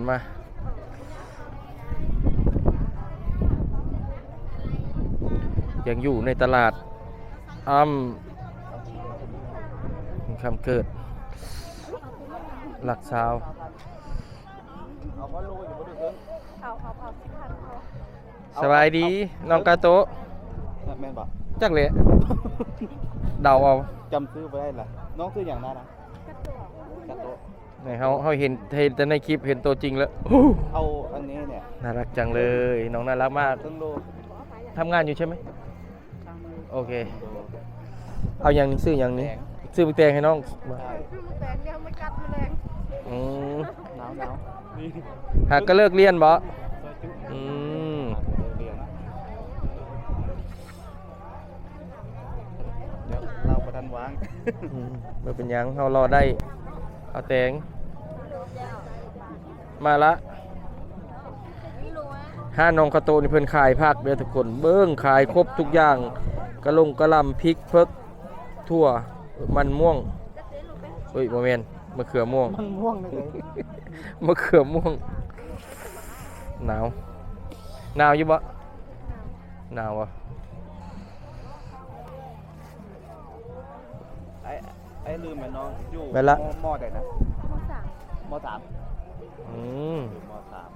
นมา ยังอยู่ในตลาดอ้ำคำเกิด หลักสาวเอาว่าโลอยู่บ่ได้เพิ่งเอาเอาเอาสิพันเอาสบายดี น้องกาโตะแม่นบ่จักเลยเดาเอาจำซื้อบ่ได้ล่ะ น้องซื้อหยังนะนะกระโตะ ในเขาเขาเห็นเห็นแต่ในคลิปเห็นตัวจริงแล้วเอาอันนี้เนี่ยน่ารักจังเลย น้องน่ารักมากครึ่งโลทำงานอยู่ใช่ไหมโอเค เอาอย่างนี้ซื้ออย่างนี้แดงซื้อไปแตงให้น้องมาใช่คือมันแตงเดียวไม่กัดแมลงอืมหนาวหนาวนี่หากก็เลิกเรียนบ่ซอยจุอืมเรียนเดี๋ยวเราประทันวางอืมบ่เป็นหยังเรารอได้ เอาแตง มาละห้าน้องกระโตนี่เพิ่นขายภาคเด้อทุกคน เบิ้งขายครบทุกอย่างกะลงกะหลำพริกเพิกทั่วมันม่วงเฮ้ยบ่แม่นมะเขือม่วงมันม่วงเลยมะเขือม่วงหนาวหนาวอยู่บ่หนาวอะไอ้ไอ้ลืมไปน้องอยู่ไปละมมอใดนะมาสั่งมสาม อืมอยู่มสาม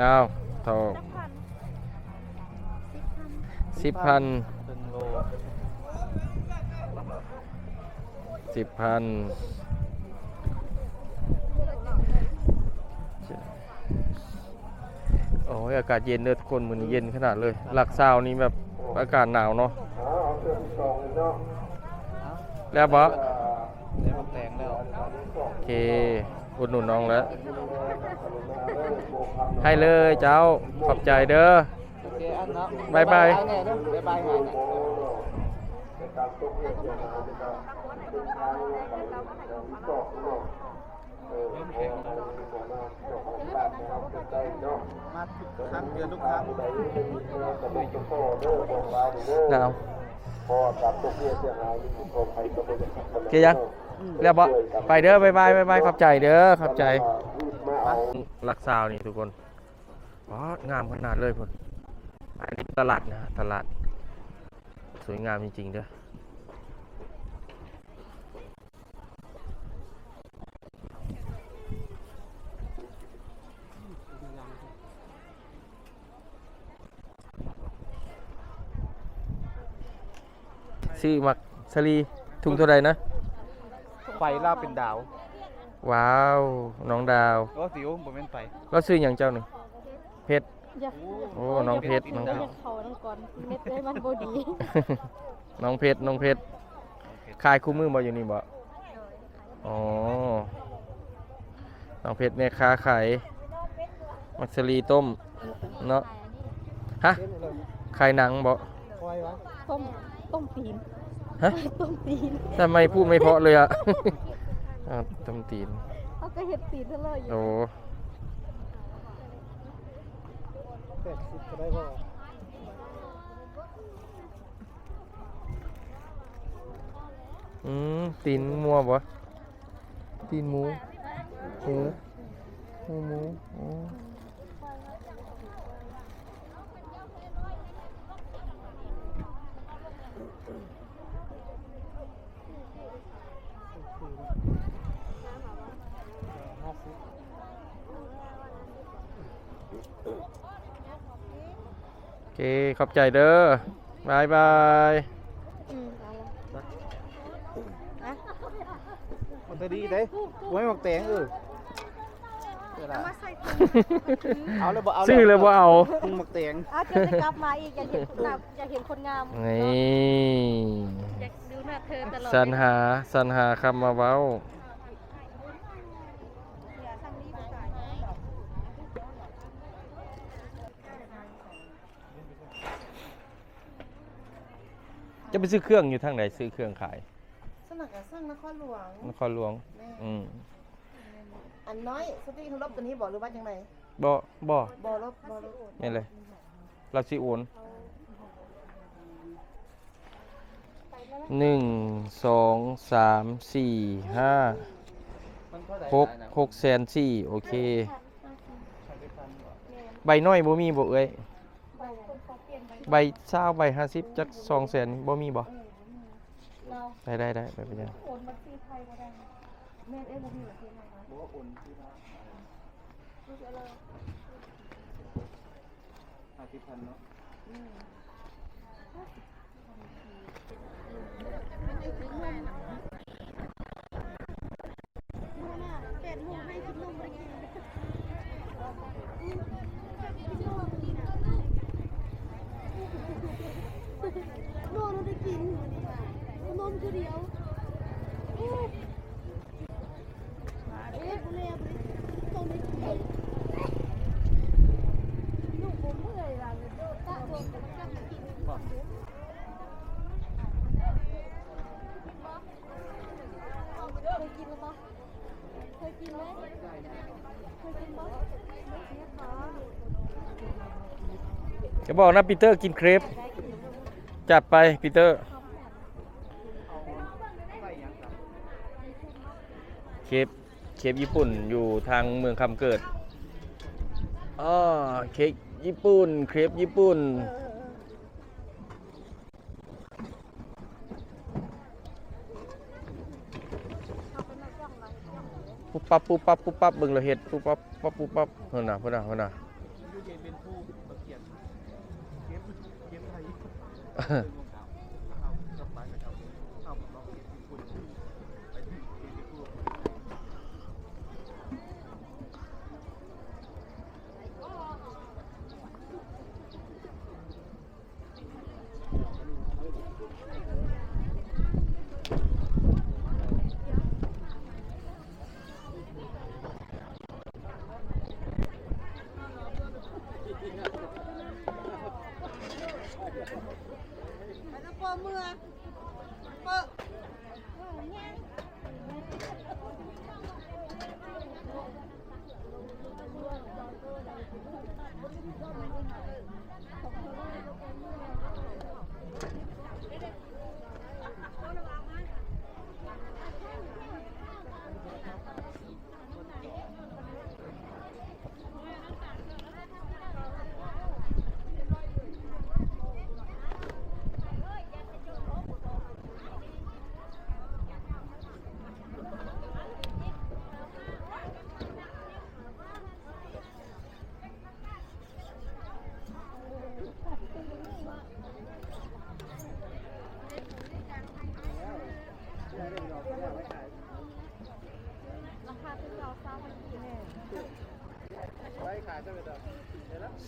อ้าวเท่าจักพันสิบพันสิบพันครึ่งโลสิบพันโอ้ยอากาศเย็นเด้อทุกคนมือนี้เย็นขนาดเลย หลักซาวนี้แบบอากาศหนาวเนาะแล้วบอ ได้บักแตงแล้ว โอ เค อุดหนุนน้องแล้ว ให้เลยเจ้า ขอบใจเด้อ โอเคอันเนาะบ๊ายบาย แน่เด้อบ๊ายบายหายเนี่ยมาครั้งเดือนทุกครั้ง หนาว เกียยังเรียบบ่ไปเด้อบายบายบายบายขอบใจเด้อขอบใจหลักซาวนี่ทุกคนอ๋องามขนาดเลยคนอันนี้ตลาดนะตลาด สวยงามจริงๆเด้อ ซื้อมักสลีถุงเท่าไรนะ ไฟล่าเป็นดาวว้าว น้องดาว ก็สิวบ่แม่นไฟแล้วซื้ออย่างเจ้าหนึ่งเพชร อย่าโอ้น้องเพชรน้องเพอย่าชรเขานั่งก่อนเม็ดได้มันบ่ดีน้องเพชรน้องเพชรขายคู่มือบ่อยู่นี่บ่อ๋อน้องเพชรแม่ค้าขายมักสลีต้ม เนาะ ฮะขายหนังบ่ไฟวะต้ม ต้มตีนฮะต้มตีนทำไมพูดไม่เพราะเลยอะอ้าวต้มตีนเอาก็เห็ดตีนเท่าเลยอยู่โอ้แปดสิบก็ได้บ่อืมตีนมัวบ่ตีนหมูหมูหมูหมูอ๋อ โอเค ขอบใจเด้อบายบายอืมเอาละอะมันจะดีเด้ไว้หมักแตงเออเดี๋ยวเอานะมาใส่ถุงเอาเลยบ่เอาซื้อเลยว่าเอาปรุงหมักแตงอะเธอจะกลับมาอีก อยากเห็นคนงามอยากเห็นคนงามนี่อยากดูหน้าเธอตลอดสรรหาสรรหาคำมาเว้า ทางนี้บ่ได้ จะไปซื้อเครื่องอยู่ทางไหนซื้อเครื่องขายสนักงานสร้างนครหลวงนครหลวงอืมอันน้อยสติทุลบตัวนี้บอกหรือว่าจังไงบ่บ่บอลบบอลบนี่เลยเราสิโอนไปแล้วหนึ่งสองสามสี่ห้ามันเท่าไหร่หกหกแสนสี่โอเค ใบน้อยบ่มีบ่เอ้ย ใบเศร้าใบห้าสิบจักสองแสนบ่มีบ่ได้ได้ได้ไปเป็นยังโอนบัญชีไทยก็ได้นะแม่เอ้ยบ่มีบัญชีไทยนะโอนที่มารู้สึกอะห้าสิบพันเนาะ เป็ดหมูให้กินนมไปกินนอนได้กินนมคือเดียวเอ๊ะเอ๊ะเรียบตรงนี้ลูกผมเมื่อยล่ะโดนตาโดนมันจับกิน บอก เคยกินหรือเปล่าเคยกินไหมเคยกินบ้างเนี่ยค่ะ จะบอกนะปีเตอร์กินเครปจัดไปปีเตอร์เครปเครปญี่ปุ่นอยู่ทางเมืองคำเกิดอ๋อเค้กญี่ปุ่นเครปญี่ปุ่นปุ๊บปั๊บปุ๊บปั๊บปุ๊บปั๊บเบิ่งและเฮ็ดปุ๊บปั๊บปั๊บปุ๊บปั๊บเพิ่นะเพิ่นะเพิ่นะ 嗯 哼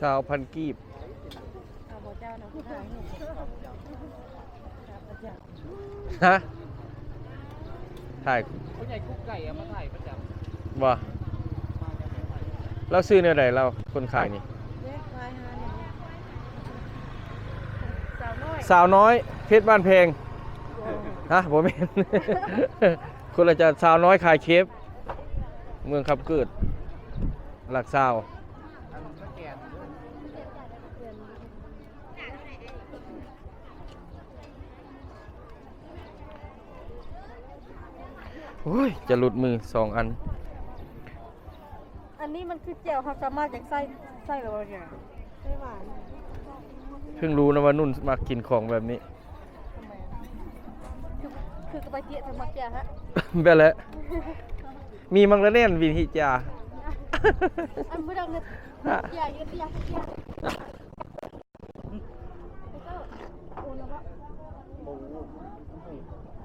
สาวพันกีบเอาบ่เจ้านะผู้ชายเนี่ยอาจารย์ฮะถ่ายผู้ใหญ่คุกไก่เอามาถ่ายประจำบ่มาจากไหนถ่ายเราซื้อแนวใดเราคนขายนี่เลขคลายหาเนี่ยสาวน้อยสาวน้อยเพชรบ้านเพลงฮะบ่แม่นคนละจะสาวน้อยขายเคฟเมืองขับเกิดหลักสาวอั นสแกนโอ้ย จะหลุดมือสองอัน อันนี้มันคือเจียวครับสามารถจากไส้ไส้หรือว่าไงไส้หวานเพิ่งรู้นะว่านุ่นมากินของแบบนี้ทำไมอะคือคือกระบะเจี๊ยบทำมาเจียฮะ แบบแล้วมีมังละเน่นวินิจาอัน ไม่ดังเลยเจียยืดเจียเจียแล้วก็โอนแล้วก็ โอ้โห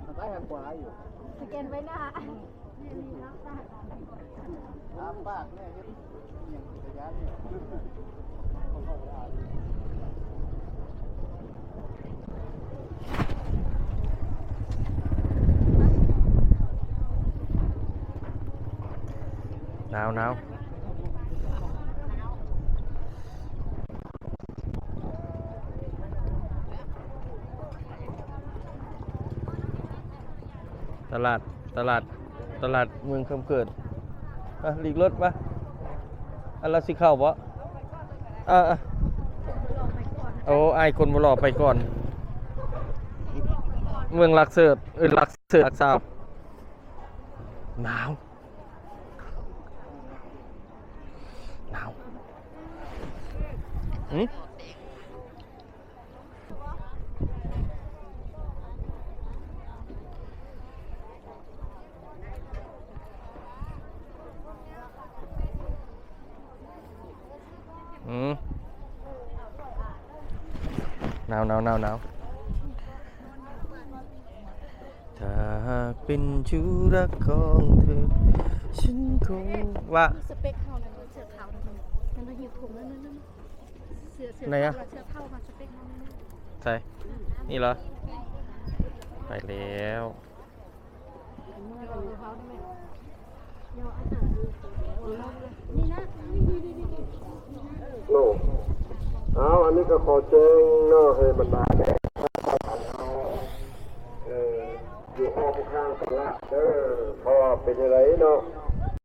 มันได้ทางขวาอยู่ สแกนไว้หน้านี่นี่นะ น้ำปากเนี่ยเฮ็ดอย่างจักรยานเนี่ยเขาเข้าไปอ่าน หนาวหนาว ตลาดตลาดตลาดเมืองคำเกิดอะหลีกรถปะอันเรสิเข้าปะอะอะโอ้ไอคนบรอไปก่อน เมืองลักเสิร์ตเออลักเสิร์ตลักซาวหนาวหนาวอืม อืมหนาวหนาวหนาวหนาวถ้าหากเป็นชูรักของเธอ ฉันคงว่า สเปคเขานั่นเสื้อขาวนั่นนั่นนั่นหิวถุงนั่นนั่นนั่นเสื้อเสื้อไหนอะ เสื้อเท่ามาสเปคเขานั่นใช่นี่เหรอ ไปแล้วนี่นะ โน่เอาอันนี้ก็ขอแจ้งเนาะให้บรรดาแดกเอออยู่ห้องข้างกันละเด้อพราะว่าเป็นอะไรเนาะ